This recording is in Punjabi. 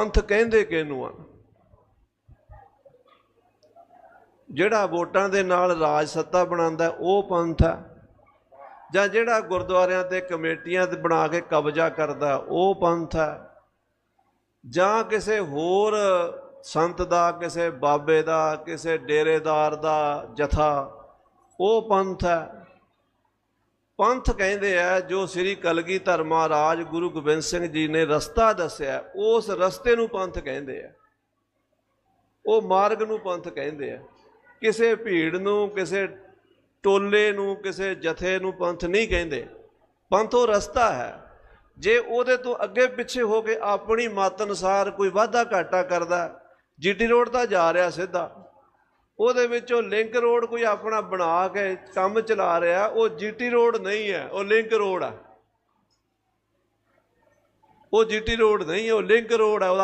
ਪੰਥ ਕਹਿੰਦੇ ਕਿਹਨੂੰ ਆ? ਜਿਹੜਾ ਵੋਟਾਂ ਦੇ ਨਾਲ ਰਾਜ ਸੱਤਾ ਬਣਾਉਂਦਾ, ਉਹ ਪੰਥ ਹੈ ਜਾਂ ਜਿਹੜਾ ਗੁਰਦੁਆਰਿਆਂ ਤੇ ਕਮੇਟੀਆਂ ਤੇ ਬਣਾ ਕੇ ਕਬਜ਼ਾ ਕਰਦਾ, ਉਹ ਪੰਥ ਹੈ ਜਾਂ ਕਿਸੇ ਹੋਰ ਸੰਤ ਦਾ, ਕਿਸੇ ਬਾਬੇ ਦਾ, ਕਿਸੇ ਡੇਰੇਦਾਰ ਦਾ ਜਥਾ, ਉਹ ਪੰਥ ਹੈ ਪੰਥ ਕਹਿੰਦੇ ਆ, ਜੋ ਸ੍ਰੀ ਕਲਗੀਧਰ ਮਹਾਰਾਜ ਗੁਰੂ ਗੋਬਿੰਦ ਸਿੰਘ ਜੀ ਨੇ ਰਸਤਾ ਦੱਸਿਆ, ਉਸ ਰਸਤੇ ਨੂੰ ਪੰਥ ਕਹਿੰਦੇ ਆ। ਉਹ ਮਾਰਗ ਨੂੰ ਪੰਥ ਕਹਿੰਦੇ ਆ। ਕਿਸੇ ਭੀੜ ਨੂੰ, ਕਿਸੇ ਟੋਲੇ ਨੂੰ, ਕਿਸੇ ਜਥੇ ਨੂੰ ਪੰਥ ਨਹੀਂ ਕਹਿੰਦੇ। ਪੰਥ ਉਹ ਰਸਤਾ ਹੈ। ਜੇ ਉਹਦੇ ਤੋਂ ਅੱਗੇ ਪਿੱਛੇ ਹੋ ਕੇ ਆਪਣੀ ਮਤ ਅਨੁਸਾਰ ਕੋਈ ਵਾਧਾ ਘਾਟਾ ਕਰਦਾ ਜੀਟੀ ਰੋਡ ਤਾਂ ਜਾ ਰਿਹਾ ਸਿੱਧਾ। ਉਹਦੇ ਵਿੱਚ ਉਹ ਲਿੰਕ ਰੋਡ ਕੋਈ ਆਪਣਾ ਬਣਾ ਕੇ ਕੰਮ ਚਲਾ ਰਿਹਾ, ਉਹ ਜੀਟੀ ਰੋਡ ਨਹੀਂ ਹੈ, ਉਹ ਲਿੰਕ ਰੋਡ ਆ। ਉਹ ਜੀਟੀ ਰੋਡ ਨਹੀਂ ਹੈ, ਉਹ ਲਿੰਕ ਰੋਡ ਹੈ ਉਹਦਾ